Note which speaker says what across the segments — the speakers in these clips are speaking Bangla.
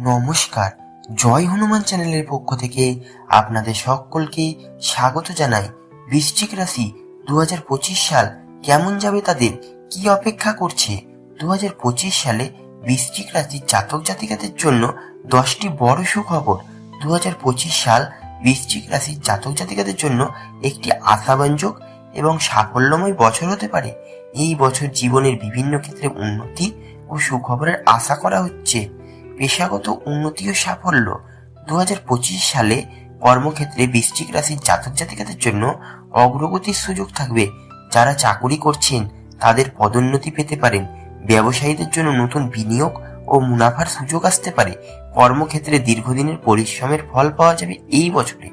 Speaker 1: নমস্কার। জয় হনুমান চ্যানেলের পক্ষ থেকে আপনাদের সকলকে স্বাগত জানাই বৃশ্চিক রাশি দু হাজার পঁচিশ সাল কেমন যাবে তাদের? কি অপেক্ষা করছে? দু হাজার পঁচিশ সালে বৃশ্চিক রাশির জাতক জাতিকাদের জন্য দশটি বড় সুখবর। দু হাজার পঁচিশ সাল বৃশ্চিক রাশির জাতক জাতিকাদের জন্য একটি আশাব্যঞ্জক এবং সাফল্যময় বছর হতে পারে। এই বছর জীবনের বিভিন্ন ক্ষেত্রে উন্নতি ও সুখবরের আশা করা হচ্ছে। পেশাগত উন্নতি ও সাফল্য। দু হাজার পঁচিশ সালে কর্মক্ষেত্রে বৃশ্চিক রাশির জাতক জাতিকাদের জন্য অগ্রগতির সুযোগ থাকবে। যারা চাকুরি করছেন, তাদের পদোন্নতি পেতে পারেন। ব্যবসায়ীদের জন্য নতুন বিনিয়োগ ও মুনাফার সুযোগ আসতে পারে। কর্মক্ষেত্রে দীর্ঘদিনের পরিশ্রমের ফল পাওয়া যাবে এই বছরে।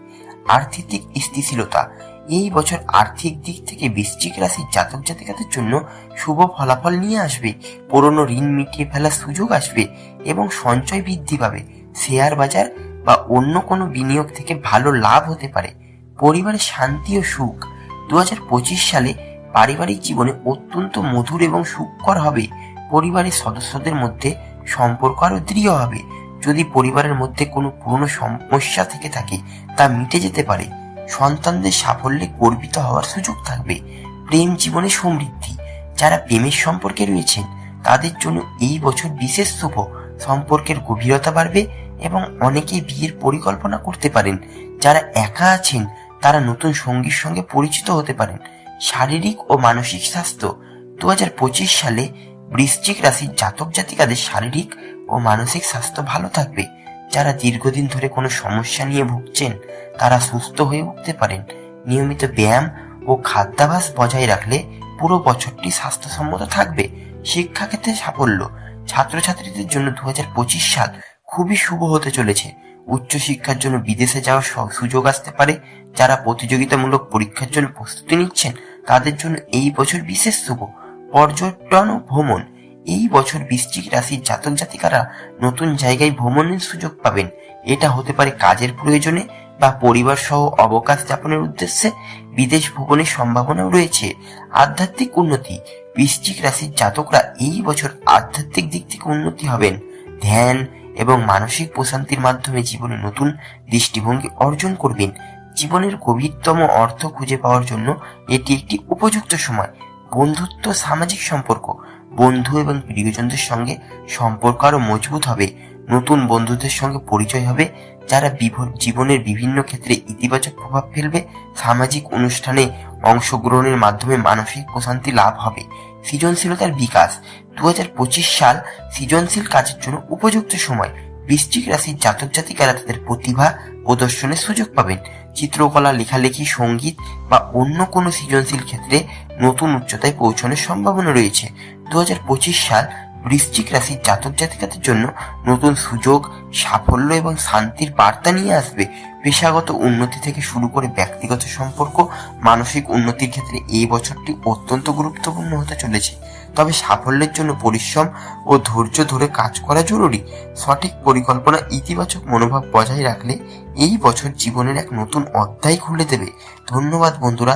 Speaker 1: আর্থিক স্থিতিশীলতা এই বছর আর্থিক দিক থেকে বৃশ্চিক রাশির জাতক জাতিকাদের জন্য শুভ ফলাফল নিয়ে আসবে। পুরনো ঋণ মিটিয়ে ফেলার সুযোগ আসবে এবং সঞ্চয় বৃদ্ধি পাবে। শেয়ার বাজার বা অন্য কোনো বিনিয়োগ থেকে ভালো লাভ হতে পারে। পরিবারে শান্তি ও সুখ। দু হাজার পঁচিশ সালে পারিবারিক জীবনে অত্যন্ত মধুর এবং সুখকর হবে। পরিবারের সদস্যদের মধ্যে সম্পর্ক আরও দৃঢ় হবে। যদি পরিবারের মধ্যে কোনো পুরনো সমস্যা থেকে থাকে, তা মিটে যেতে পারে। সন্তানদের সাফল্যে গর্বিত হওয়ার সুযোগ থাকবে। প্রেম জীবনে সমৃদ্ধি। যারা প্রেমের সম্পর্কে রয়েছেন, তাদের জন্য এই বছর বিশেষ শুভ সম্পর্কের গভীরতা বাড়বে এবং অনেকে বিয়ের পরিকল্পনা করতে পারেন। যারা একা আছেন, তারা নতুন সঙ্গীর সঙ্গে পরিচিত হতে পারেন। শারীরিক ও মানসিক স্বাস্থ্য। দু হাজার পঁচিশ সালে বৃশ্চিক রাশির জাতক জাতিকাদের শারীরিক ও মানসিক স্বাস্থ্য ভালো থাকবে। যারা দীর্ঘদিন ধরে কোনো সমস্যা নিয়ে ভুগছেন, তারা সুস্থ হয়ে উঠতে পারেন। নিয়মিত ব্যায়াম ও খাদ্যাভ্যাস বজায় রাখলে পুরো বছরটি স্বাস্থ্যসম্মত থাকবে। শিক্ষাক্ষেত্রে সাফল্য। ছাত্রছাত্রীদের জন্য দু হাজার পঁচিশ সাল খুবই শুভ হতে চলেছে। উচ্চশিক্ষার জন্য বিদেশে যাওয়ার সুযোগ আসতে পারে। যারা প্রতিযোগিতামূলক পরীক্ষার জন্য প্রস্তুতি নিচ্ছেন, তাদের জন্য এই বছর বিশেষ শুভ। পর্যটন ও ভ্রমণ। এই বছর বৃশ্চিক রাশির জাতক জাতিকারা নতুন জায়গায় ভ্রমণের সুযোগ পাবেন। এটা হতে পারে কাজের প্রয়োজনে বা পরিবার সহ অবকাশ যাপনের উদ্দেশ্যে বিদেশ ভ্রমণের সম্ভাবনাও রয়েছে। আধ্যাত্মিক উন্নতি। বৃশ্চিক রাশির জাতকরা এই বছর আধ্যাত্মিক দিক থেকে উন্নতি হবেন। ধ্যান এবং মানসিক প্রশান্তির মাধ্যমে জীবনে নতুন দৃষ্টিভঙ্গি অর্জন করবেন। জীবনের গভীরতম অর্থ খুঁজে পাওয়ার জন্য এটি একটি উপযুক্ত সময়। বন্ধুত্ব, সামাজিক সম্পর্ক বন্ধু এবং প্রিয়জনদের সঙ্গে সম্পর্ক আরও মজবুত হবে। নতুন বন্ধুদের সঙ্গে পরিচয় হবে, যারা জীবনের বিভিন্ন ক্ষেত্রে ইতিবাচক প্রভাব ফেলবে। সামাজিক অনুষ্ঠানে অংশগ্রহণের মাধ্যমে মানসিক প্রশান্তি লাভ হবে। সৃজনশীলতার বিকাশ। দু হাজার পঁচিশ সাল সৃজনশীল কাজের জন্য উপযুক্ত সময়। বৃশ্চিক রাশির জাতক জাতিকারা তাদের প্রতিভা প্রদর্শনের সুযোগ পাবেন। চিত্রকলা, লেখালেখি, সংগীত বা অন্য কোনো সৃজনশীল ক্ষেত্রে নতুন উচ্চতায় পৌঁছানোর সম্ভাবনা রয়েছে। দু হাজার পঁচিশ সাল বৃশ্চিক রাশির জাতক জাতিকাদের জন্য নতুন সুযোগ, সাফল্য এবং শান্তির বার্তা নিয়ে আসবে পেশাগত উন্নতি থেকে শুরু করে ব্যক্তিগত সম্পর্ক। মানসিক উন্নতির ক্ষেত্রে এই বছরটি অত্যন্ত গুরুত্বপূর্ণ হতে চলেছে। তবে সাফল্যের জন্য পরিশ্রম ও ধৈর্য ধরে কাজ করা জরুরি। সঠিক পরিকল্পনা, ইতিবাচক মনোভাব বজায় রাখলে এই বছর জীবনের এক নতুন অধ্যায় খুলে দেবে। ধন্যবাদ বন্ধুরা